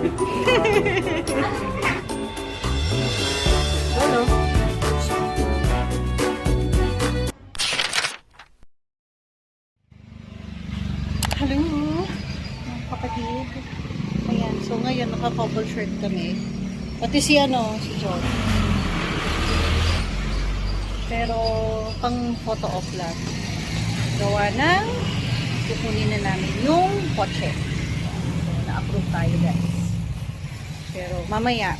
Hello. Mga kapatid. Ayan, so ngayon naka-couple shirt kami. Pati si ano, si John. Pero pang photo off lang. Gawa ng kukunin na namin yung kotse. So, na-approve tayo guys. Pero mamaya,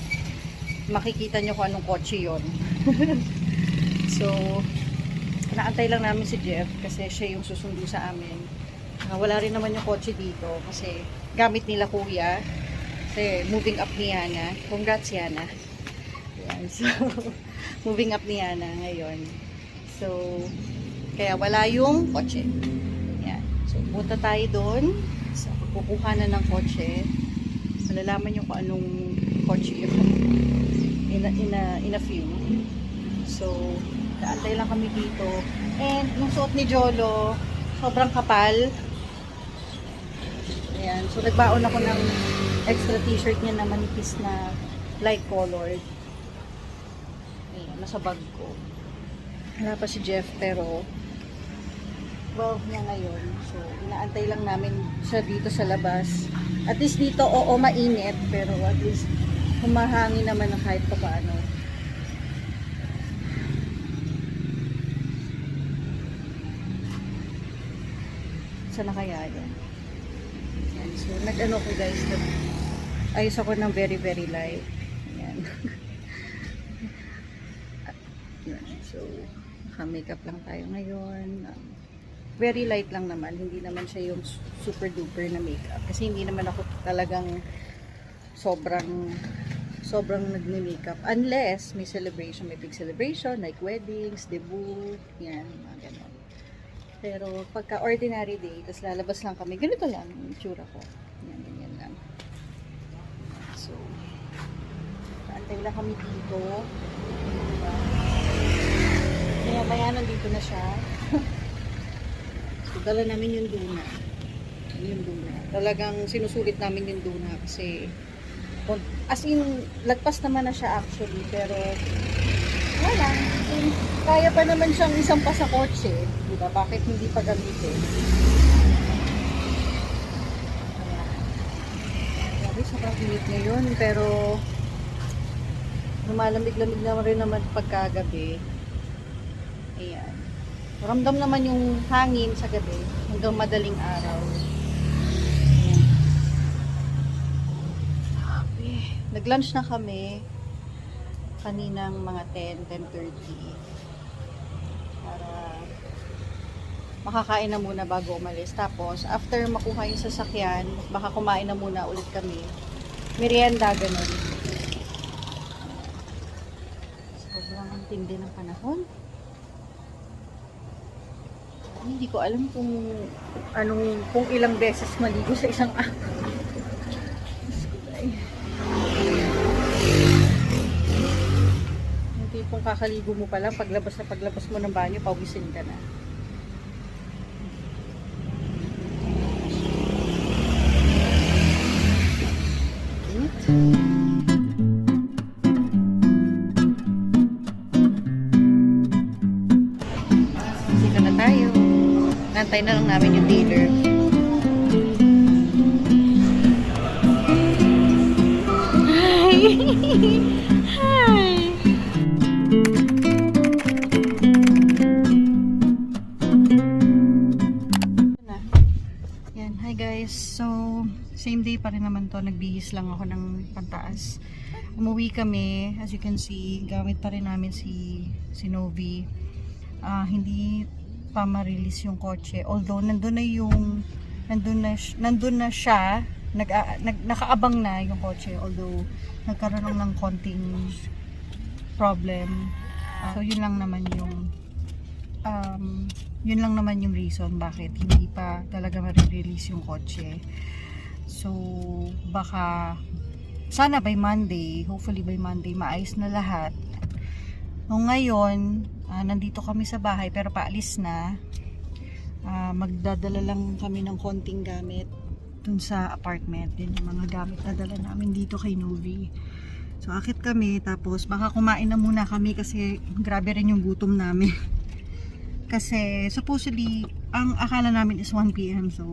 makikita nyo kung anong kotse yon. so, naantay lang namin si Jeff kasi siya yung susundo sa amin. Ah, wala rin naman yung kotse dito kasi gamit nila kuya. Kasi moving up ni Yana. Congrats Yana. Yan. So, moving up ni Yana ngayon. So, kaya wala yung kotse. Yan. So, punta tayo doon. So, kukuha na ng kotse. Malalaman nyo kung anong yun. In a, in a, in a few. So, naantay lang kami dito. And, yung suot ni Jolo, sobrang kapal. Ayan. So, nagbaon ako ng extra t-shirt niya na manipis na light colored. Ayan, nasa bag ko. Wala pa si Jeff, pero 12 niya ngayon. So, inaantay lang namin siya dito sa labas. At least dito, oo, mainit. Pero at least, humahangin naman na kahit pa paano. Saan na kaya yan? Yan. So, nag-ano ko guys, nag ayos ako ng very, very light. Ayan. At, yun. So, naka-makeup lang tayo ngayon. Um, very light lang naman. Hindi naman siya yung super duper na makeup. Kasi hindi naman ako talagang sobrang sobrang nagme-makeup. Unless may celebration, may big celebration, like weddings, debut, yan, mga ganon. Pero pagka ordinary day, tapos lalabas lang kami, ganito lang yung tsura ko. Yan, ganyan lang. So, paantay lang kami dito. Diba? Kaya maya nandito na siya. Dala namin yung duna. Yung duna. Talagang sinusulit namin yung duna kasi as in, lagpas naman na siya actually, pero wala. Eh, Kaya pa naman siyang isang pa sa kotse. Diba? Bakit hindi pa gamitin? Grabe, sobrang init ngayon. Pero, lumalamig-lamig naman rin naman pagkagabi. Ayan. Ramdam naman yung hangin sa gabi hanggang madaling araw. Grabe. Nag-lunch na kami kaninang mga 10, 10.30 para makakain na muna bago umalis. Tapos, after makuha yung sasakyan, baka kumain na muna ulit kami. Merienda, ganun. Sobrang ang tindi ng panahon. Hindi ko alam kung anong kung ilang beses maligo sa isang araw. Yung tipong kakaligo mo pa lang, paglabas na paglabas mo ng banyo, pawisin ka na. Nantay na lang namin yung dealer. Hi! Hi! Yan, hi guys. So, same day pa rin naman to. Nagbihis lang ako ng pantaas. Umuwi kami. As you can see, gamit pa rin namin si, si Novi. Ah, hindi pa ma-release yung kotse. Although, nandun na yung nandun na, nandun na siya nag, ah, nag, nakaabang na yung kotse. Although, nagkaroon lang ng konting problem. So, yun lang naman yung um, yun lang naman yung reason bakit hindi pa talaga ma-release yung kotse. So, baka sana by Monday, hopefully by Monday, maayos na lahat. Ngayon, ah, nandito kami sa bahay pero paalis na. Ah, magdadala lang kami ng konting gamit. dun sa apartment. Din yung mga gamit na dala namin dito kay Novi. So akit kami tapos baka kumain na muna kami kasi grabe rin yung gutom namin. kasi supposedly ang akala namin is 1 p.m. so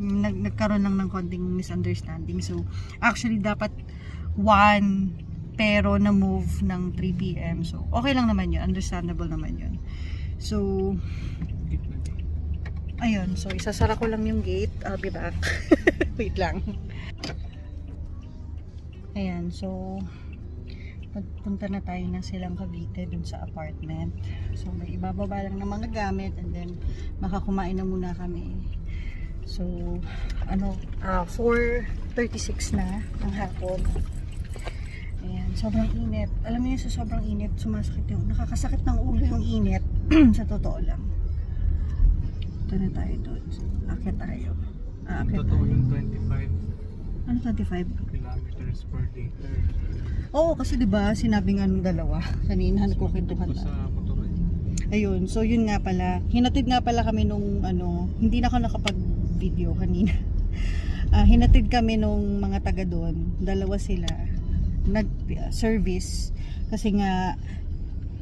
nag nagkaroon lang ng konting misunderstanding. So actually dapat 1 pero na move ng 3 p.m. So okay lang naman yun, understandable naman yun. So ayun, so isasara ko lang yung gate. I'll be back. Wait lang. Ayan, so pagpunta na tayo ng silang Cavite dun sa apartment. So may ibababa lang ng mga gamit and then makakumain na muna kami. So ano, ah 4.36 na ng hapon. Ayan, sobrang init. Alam niyo sa sobrang init, sumasakit yung, nakakasakit ng ulo yung init. sa totoo lang. Ito na tayo doon. Akit tayo. Aakit Totoo tayo. yung 25 Ano 25? kilometers per liter. Oo, kasi 'di ba sinabi nga nung dalawa kanina tayo. sa motor eh. Ayun, so yun nga pala. Hinatid nga pala kami nung ano, hindi na ako nakapag-video kanina. Ah, hinatid kami nung mga taga doon. Dalawa sila. Nag-service kasi nga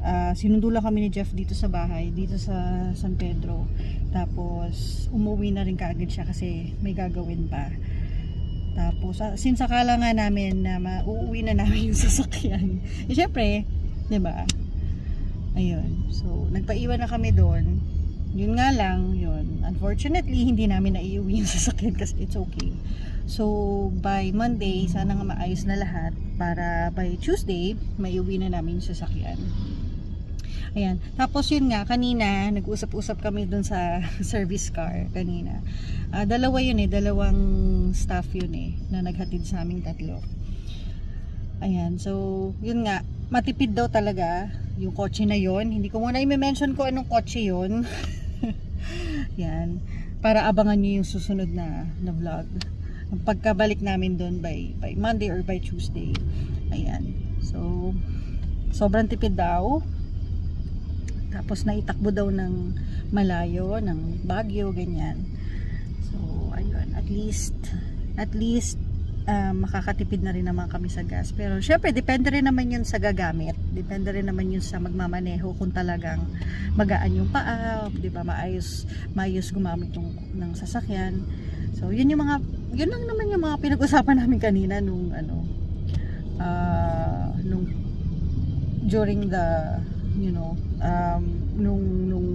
ah, sinundo lang kami ni Jeff dito sa bahay, dito sa San Pedro. Tapos umuwi na rin kaagad siya kasi may gagawin pa. Tapos, ah, since akala nga namin na mauuwi na namin yung sasakyan. Eh, syempre, ba? Ayun. So, nagpaiwan na kami doon. Yun nga lang, yun. Unfortunately, hindi namin naiuwi yung sasakyan kasi it's okay. So, by Monday, sana nga maayos na lahat para by Tuesday, maiuwi na namin yung sasakyan. Ayan. Tapos yun nga, kanina, nag-usap-usap kami dun sa service car kanina. Ah, dalawa yun eh, dalawang staff yun eh, na naghatid sa aming tatlo. Ayan, so, yun nga, matipid daw talaga yung kotse na yon. Hindi ko muna i-mention ko anong kotse yon. Yan. Para abangan nyo yung susunod na, na vlog. Ang pagkabalik namin doon by, by Monday or by Tuesday. Ayan. So, sobrang tipid daw. Tapos naitakbo daw ng malayo, ng Baguio, ganyan. So, ayun. At least, at least, ah, makakatipid na rin naman kami sa gas. Pero, syempre, depende rin naman yun sa gagamit. Depende rin naman yun sa magmamaneho kung talagang magaan yung paa, di ba, maayos, maayos gumamit yung, ng sasakyan. So, yun yung mga, yun lang naman yung mga pinag-usapan namin kanina nung, ano, ah, nung, during the, you know, um, nung, nung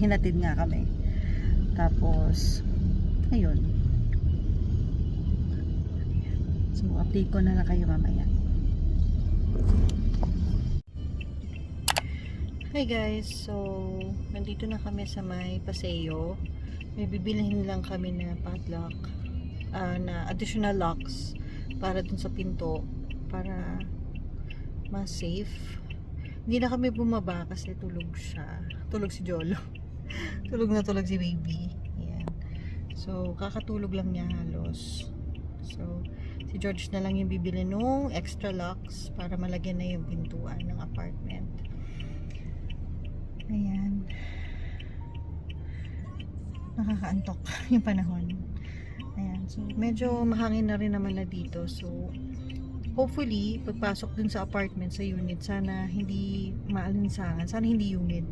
hinatid nga kami. Tapos, ayun. So, update ko na lang kayo mamaya. Hi guys, so nandito na kami sa may paseo. May bibilihin lang kami na padlock, ah, na additional locks para dun sa pinto para mas safe. Hindi na kami bumaba kasi tulog siya. Tulog si Jolo. tulog na tulog si baby. Ayan. So, kakatulog lang niya halos. So, si George na lang yung bibili nung extra locks para malagyan na yung pintuan ng apartment. Ayan. Nakakaantok yung panahon. Ayan. So, medyo mahangin na rin naman na dito. So, hopefully, pagpasok dun sa apartment, sa unit, sana hindi maalinsangan. Sana hindi humid.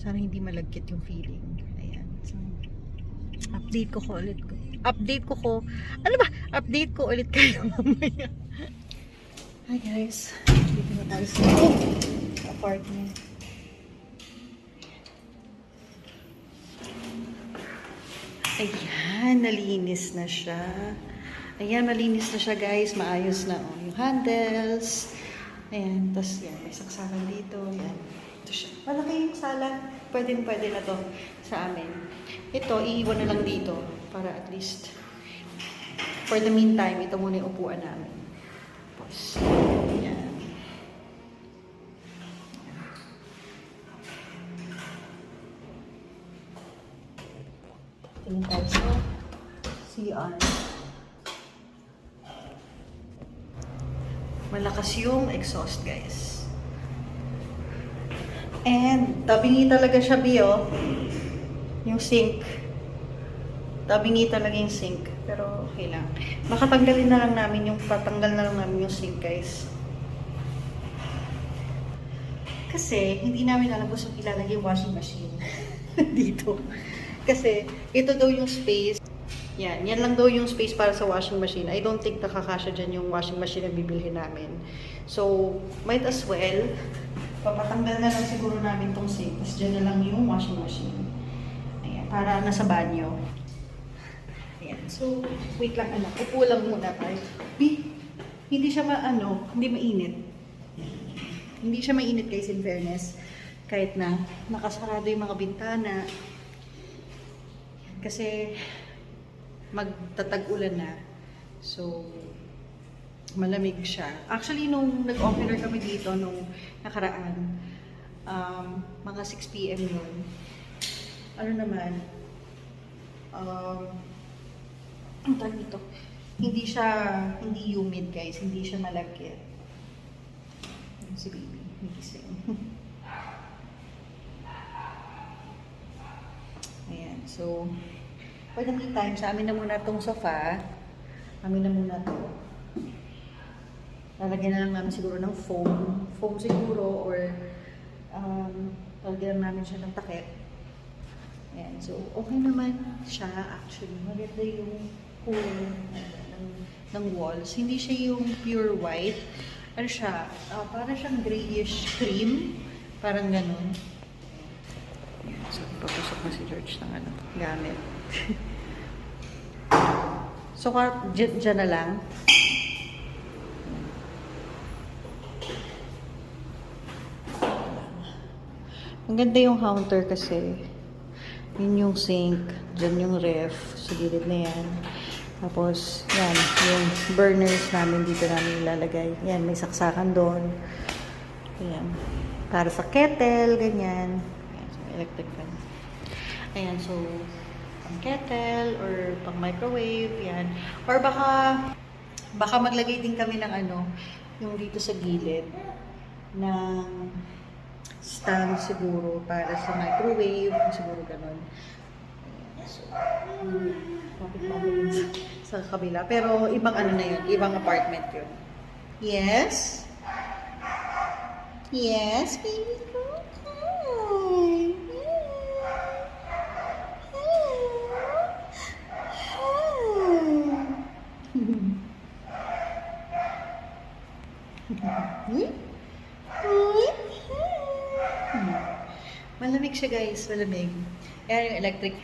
Sana hindi malagkit yung feeling. Ayan. So, update ko ko ulit ko. Update ko ko. Ano ba? Update ko ulit kayo mamaya. Hi guys. Dito na tayo sa apartment. Ayan, nalinis na siya. Ayan, malinis na siya guys. Maayos na oh, yung handles. Ayan, tapos yan, may saksakan dito. Ayan, ito siya. Malaki yung sala. Pwede pwede na to sa amin. Ito, iiwan na lang dito para at least for the meantime, ito muna yung upuan namin. Tapos, ayan. Tingin tayo sa CR. Malakas yung exhaust, guys. And, tabingi talaga siya, Bio. Yung sink. Tabingi talaga yung sink. Pero okay lang. Makatanggalin na lang namin yung patanggal na lang namin yung sink guys. Kasi hindi namin alam kung saan ilalagay yung washing machine dito. Kasi ito daw yung space. Yan, yan lang daw yung space para sa washing machine. I don't think nakakasya dyan yung washing machine na bibilhin namin. So, might as well, papatanggal na lang siguro namin tong sink. Tapos dyan na lang yung washing machine. Ayan, para nasa banyo. So, wait lang anak. Upo lang muna tayo. B, hindi siya maano, hindi mainit. Hindi siya mainit guys in fairness. Kahit na nakasarado yung mga bintana. Kasi magtatag-ulan na. So, malamig siya. Actually, nung nag-opener kami dito, nung nakaraan, um, mga 6 p.m. yun. Ano naman, um, ang tawag nito, hindi siya, hindi humid guys, hindi siya malagkit. Si baby, nagising. Ayan, so, for the meantime, sa amin na muna tong sofa. Amin na muna to. Lalagyan na lang namin siguro ng foam. Foam siguro or um, lalagyan lang namin siya ng takip. Ayan, so okay naman siya actually. Maganda yung kulay ng, ng walls. Hindi siya yung pure white. Ano siya? ah, parang siyang grayish cream. Parang ganun. So papasok na si George ng ano, gamit. so, dyan, dyan na lang. Ang ganda yung counter kasi. Yun yung sink, dyan yung ref, sa gilid na yan. Tapos, yan, yung burners namin dito namin ilalagay. Yan, may saksakan doon. Ayan. Para sa kettle, ganyan. Ayan, so electric fan. Ayan, so, pang kettle or pang microwave, yan. Or baka, baka maglagay din kami ng ano, yung dito sa gilid, ng stand siguro para sa microwave, siguro ganun. So, hmm, sa, kabila? Pero ibang ano na yun, ibang apartment yun. Yes? Yes, baby ko. Hi. Hi. Hi. Hmm. Malamig siya guys, malamig. Ayan yung electric,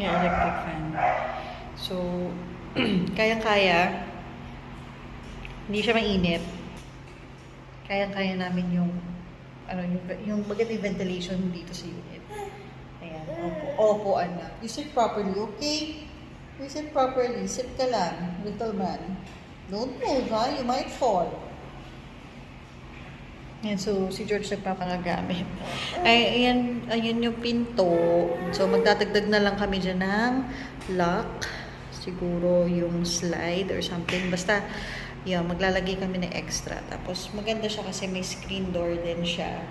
yung electric fan. So, kayang-kaya. Hindi siya mainit. Kayang-kaya namin yung, ano, yung, yung magandang ventilation dito sa unit. Ayan, opo, opo, anak. You sit properly, okay? You sit properly. Sit ka lang, little man. Don't move, ha? You might fall. Yan, so si George nagpapakagamit. Ay, ayan, ayan yung pinto. So magdadagdag na lang kami dyan ng lock. Siguro yung slide or something. Basta, yun, maglalagay kami ng extra. Tapos maganda siya kasi may screen door din siya.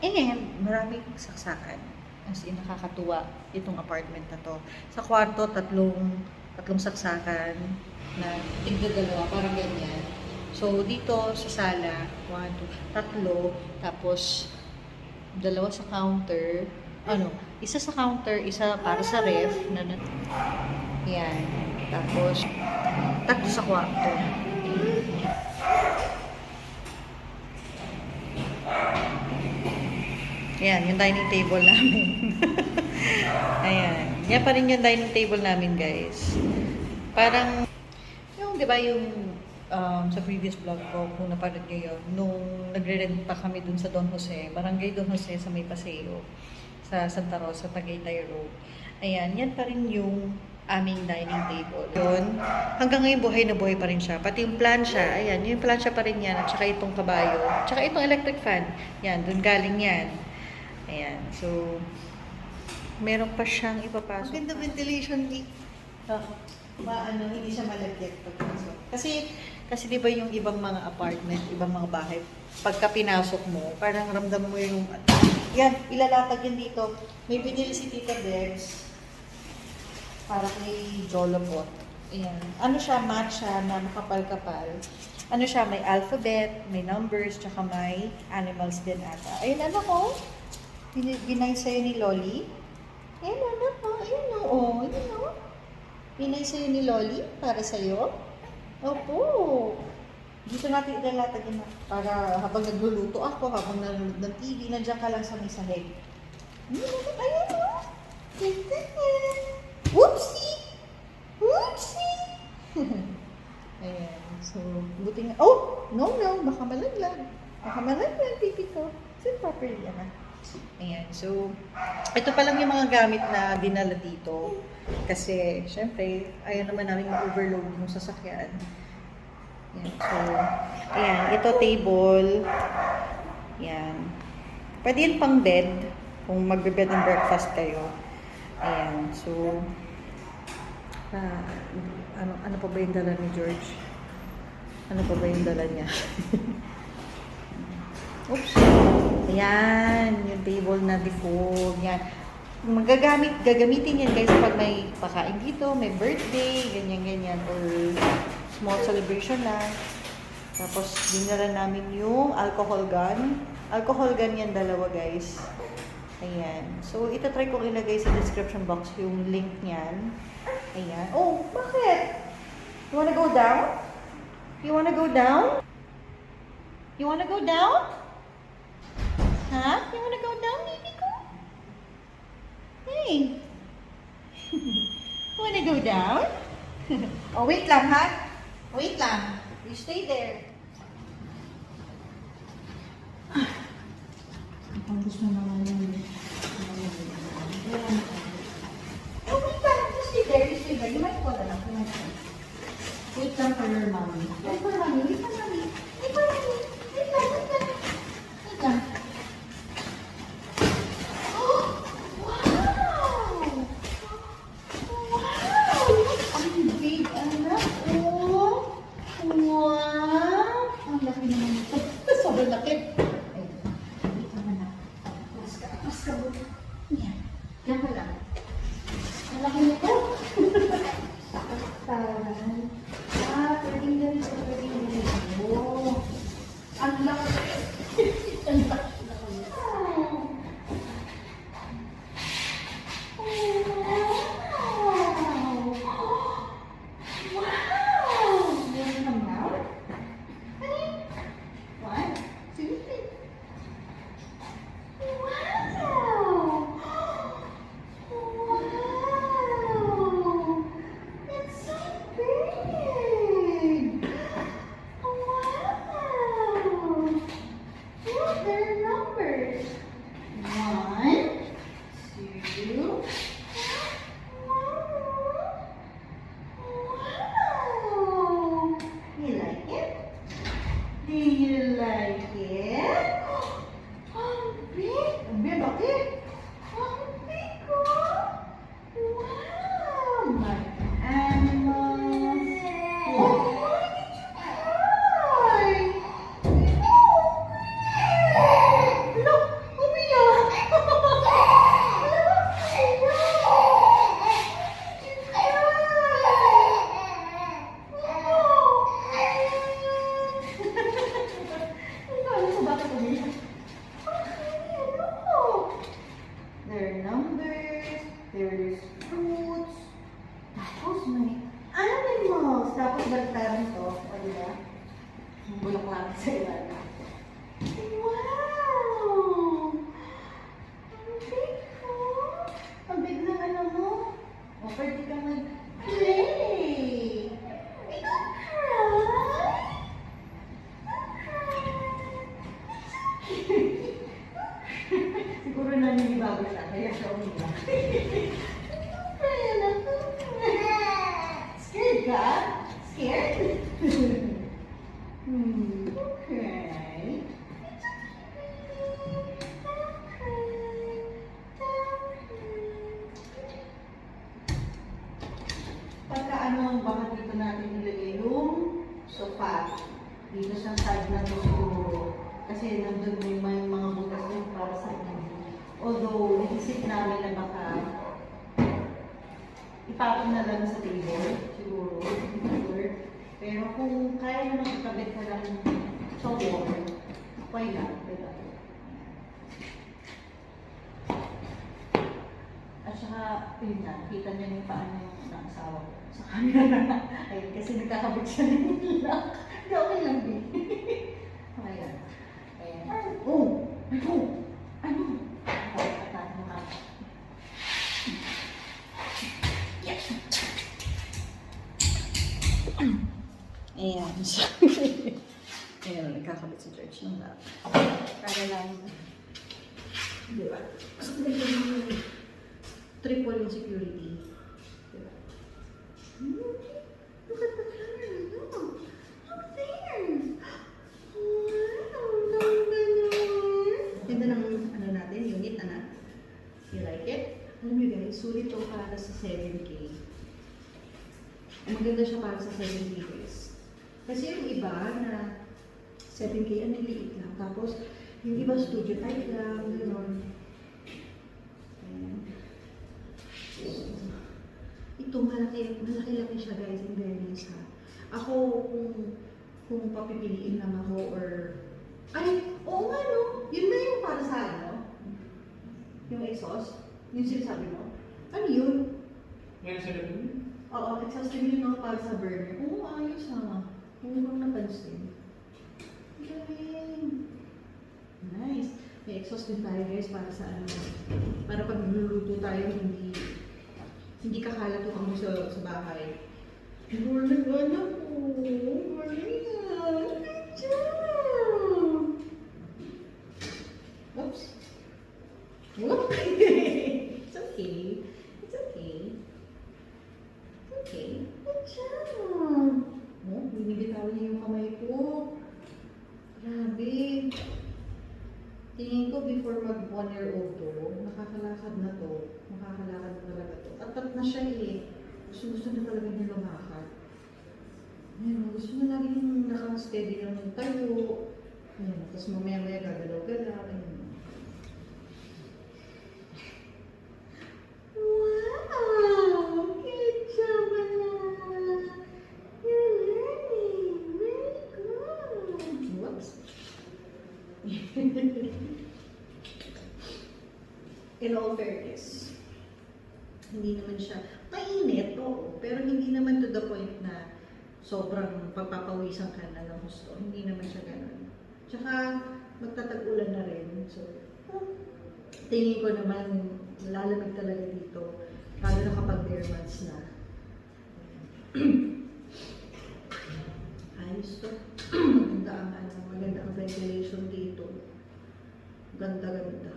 Ayan. And maraming saksakan. As in, nakakatuwa itong apartment na to. Sa kwarto, tatlong, tatlong saksakan na tigda dalawa, parang ganyan. So, dito sa sala, one, two, tatlo, tapos dalawa sa counter, ano, isa sa counter, isa para sa ref, na, yan, tapos, tatlo sa kwarto. Yan, yung dining table namin. Ayan. Yan pa rin yung dining table namin, guys. Parang, yung, di ba, yung um, sa previous vlog ko, kung napanood nyo yun, nung nagre-rent pa kami dun sa Don Jose, Barangay Don Jose sa May Paseo, sa Santa Rosa, Tagaytay Road. Ayan, yan pa rin yung aming dining table. Yun, hanggang ngayon buhay na buhay pa rin siya. Pati yung plancha, ayan, yung plancha pa rin yan, at saka itong kabayo, at saka itong electric fan, yan, dun galing yan. Ayan, so, meron pa siyang ipapasok. Maganda ventilation ni uh, maano, hindi siya malagyan pagpasok. Kasi, kasi di ba yung ibang mga apartment, ibang mga bahay, pagka pinasok mo, parang ramdam mo yung, yan, ilalatag yan dito. May binili si Tita Dex Para kay Jolobot. Ayan. Ano siya, matcha na makapal-kapal. Ano siya, may alphabet, may numbers, tsaka may animals din ata. Ayun, ano ko? Bin- Binay sa'yo ni Loli. Ayun, ano ko? Ayun, oo. Oh, ayun, oh. Binay sa'yo ni Loli para sa'yo. Opo. Dito natin ilalatag yun para habang nagluluto ako, habang nanonood ng TV, nandiyan ka lang sa may sahig. Ayun, ayun, oh. Tignan. Whoopsie! Whoopsie! Ayan. So, buti nga. Oh! No, no. Baka malaglag. Baka malaglag, pipi ko. Sit properly, ah. Ayan. So, ito pa lang yung mga gamit na dinala dito. Kasi, syempre, ayaw naman namin ma-overload yung sasakyan. Ayan. So, ayan. Ito table. Ayan. Pwede yun pang bed. Kung magbe-bed and breakfast kayo. Ayan. So, ah, ano, ano pa ba yung dala ni George? Ano pa ba yung dala niya? Oops. Ayan, yung table na default. Yan. Magagamit, gagamitin yan guys pag may pakain dito, may birthday, ganyan-ganyan, or small celebration lang. Tapos, dinala namin yung alcohol gun. Alcohol gun yan dalawa guys. Ayan. So, ito try kong ilagay sa description box yung link niyan. Ayan. Oh, bakit? You wanna go down? You wanna go down? You wanna go down? Huh? You wanna go down, you wanna go down? oh, wait lang, ha? Wait lang. You stay there. Ang gusto naman yun. Oh, wait lang. You stay there. You stay there. You might fall fall. Wait lang for your mommy. Wait for mommy. Wait for mommy. Wait for mommy. Wait lang. Wait lang. Wait lang. Oh! Wow! Wow! Ang big, anak. Oh! Wow! Ang laki naman ito. Sobrang laki. Diba? At saka, yun na, kita niyo yung paano yung ng asawa ko sa camera. Ayun, kasi nagkakabit siya ng lock. Hindi, okay lang triple yung security. Di ba? Hmm, Look at the camera. Look. Look there. Wow, ang ganda Ganda ng ano natin, unit, anak. You like it? Alam mo guys, sulit to para sa 7K. Ang maganda siya para sa 7K guys. Kasi yung iba na 7K, ang liit lang. Tapos, yung iba studio type lang, gano'n. Ayan. Ito, malaki, malaki-laki siya guys, in fairness ha. Ako, kung, kung papipiliin lang ako or, ay, oo nga no, yun na yung para sa ano? Yung exhaust? Yung sinasabi mo? Ano yun? Ngayon sa gabi? Oo, exhaust din yun no, para sa burner. Oo, ayos ha. Hindi ko napansin. Galing. Nice. May exhaust din tayo guys para sa ano, para pag niluluto tayo, hindi hindi kakalat yung amo sa, sa bahay. Galing anak ko. Galing ah. Job. Oops. Whoop. It's okay. It's okay. It's okay. Good job. Oh, binibitawan niya yung ko. Before mag one year old to, nakakalakad na to. Nakakalakad na talaga to. At at na siya eh. Gusto, gusto na talaga niya lumakad. Ayun, gusto na lagi yung naka-steady lang ng tayo. Ayun, tapos mamaya-maya gagalaw-galaw. Ayun. In all fairness, hindi naman siya, mainit, oo, pero hindi naman to the point na sobrang pagpapawisan ka na ng gusto. Hindi naman siya ganun. Tsaka, magtatag-ulan na rin. So, tingin ko naman, lalamig talaga dito. Lalo na kapag bare months na. Ayos to. maganda ang ano, maganda ang ventilation dito. Ganda-ganda.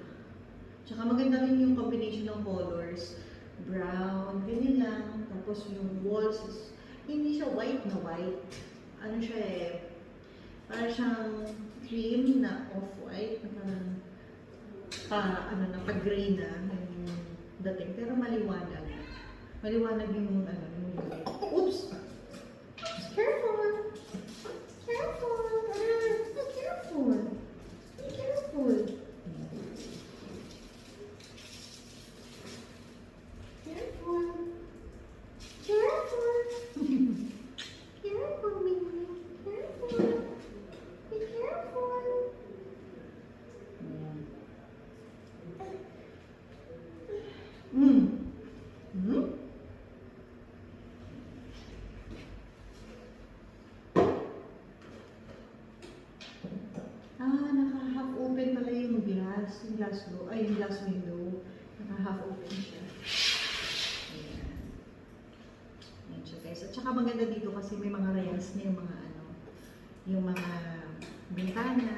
Tsaka maganda rin yung combination ng colors. Brown, ganyan lang. Tapos yung walls is, hindi siya white na white. Ano siya eh, parang siyang cream na off-white. Na parang, pa, ano na, pag-gray na yung dating. Pero maliwanag. Maliwanag yung, ano, yung. Oops! Careful! Careful! Be careful! Be! Careful! Careful! Careful, baby! Careful! Be careful! Mm. Mm. Ah, naka-half open pala yung glass, yung glass door, ay yung glass window. Naka-half open siya. Ayan. Ayan siya guys. At saka maganda dito kasi may mga rails na yung mga ano, yung mga bintana.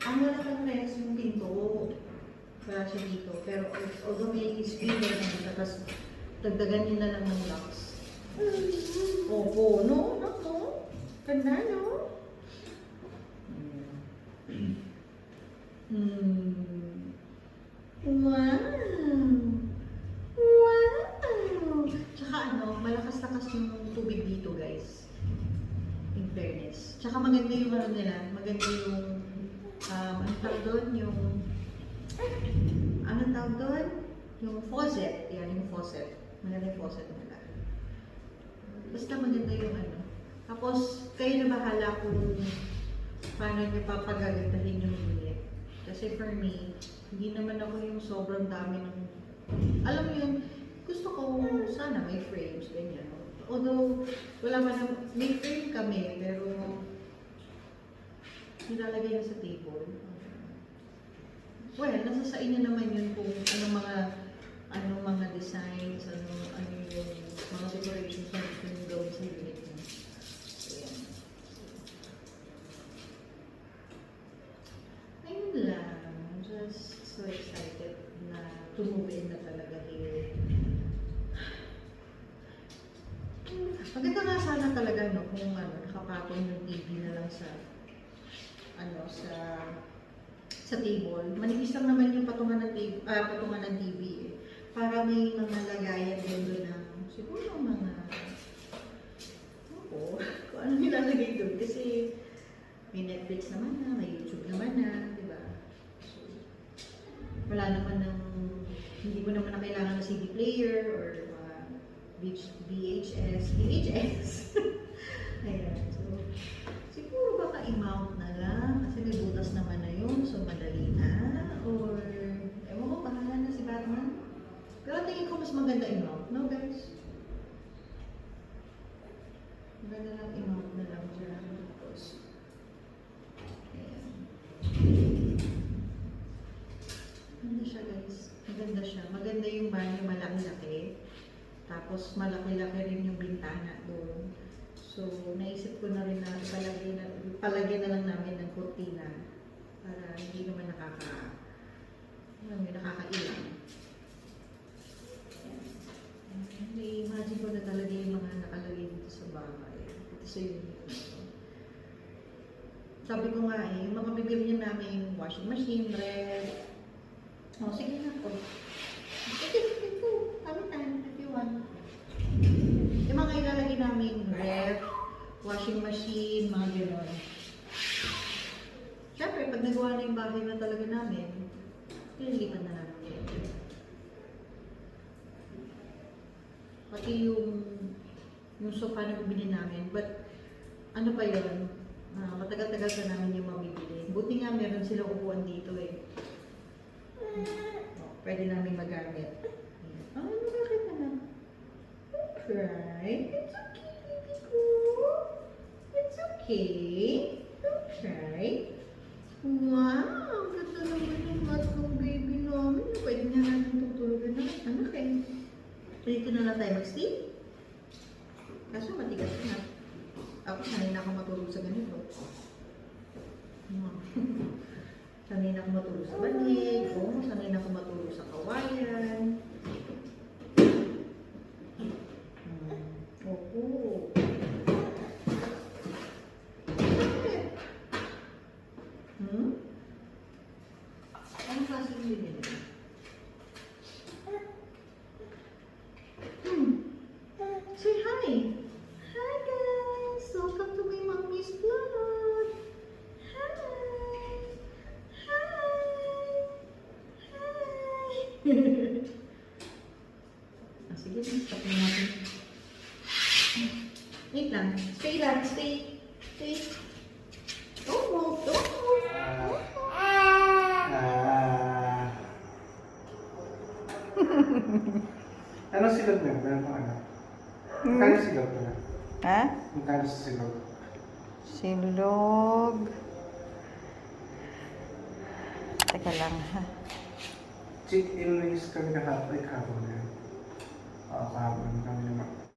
Ang malaking rails yung pinto. Wala siya dito. Pero although may screen na dito, tapos dagdagan nyo na lang ng locks. Opo, no? Nako. Ganda, no? Wow! Wow! Malakas-lakas yung tubig dito, guys. In fairness. Tsaka maganda yung ano nila, maganda yung, um, ano tawag doon, yung, ano tawag doon? Yung faucet. Yan, yung faucet. Maganda yung faucet nila. Basta maganda yung ano, Tapos, kayo na bahala kung paano niyo papagagandahin yung unit. Kasi for me, hindi naman ako yung sobrang dami ng... Alam mo yun, gusto ko sana may frames, ganyan. Although, wala man na, may frame kami, pero nilalagay na sa table. Well, nasa sa inyo naman yun kung ano mga ano mga designs, ano ano yung mga decorations na gusto nyo gawin sa unit mo. Ayan. Ayun lang. Just so excited na to move in na kung ano, nakapatong yung TV na lang sa ano sa sa table. Manipis lang naman yung patungan ng TV, ah, patungan ng TV eh. Para may mga lagayan din doon ng siguro mga oo, kung ano nilalagay doon. Kasi may Netflix naman na, may YouTube naman na, di ba? So, wala naman ng, hindi mo naman na kailangan ng CD player or VH- VHS, VHS. Ayan, so, siguro baka i-mount na lang kasi may butas naman na yun, so madali na. Or, ewan ko, bahala na si Batman. Pero tingin ko mas maganda i-mount, no guys? Maganda lang i-mount na lang dyan. Tapos, ayan. Maganda siya guys. Maganda siya. Maganda yung banyo, malaki-laki. Tapos malaki-laki rin yung bintana doon. So, naisip ko na rin na palagay na, palagyan na lang namin ng kurtina para hindi naman nakaka, mo, yun, nakakailang. May imagine ko na talaga yung mga nakalagay dito sa bahay, dito sa unit na. Sabi ko nga eh, yung mga bibili niya namin washing machine, ref, oh, sige na po. Sige, sige po. Kami tayo, if you want. Mga ilalagay namin ref, washing machine, mga gano'n. Siyempre, pag nagawa na yung bahay na talaga namin, nililipat na namin. Pati yung yung sofa na bibili namin, but ano pa yun, Ah, matagal-tagal pa namin yung mamibili. Buti nga meron silang upuan dito eh. Oh, pwede namin magamit. Ayan. Oh, bakit? Don't cry. It's okay, baby. It's okay. Don't cry. Wow, ganda naman yung mat ng baby namin. Pwede na natin tutulugan na. Ano kayo? Dito na lang tayo mag-sleep. Kaso matigas na. Ako, sanay na ako matulog sa ganito. Sanay na ako matulog sa banig. Oo, sanay na ako matulog sa kawayan. Hmm. Opo. Bakit? Hmm? 没看过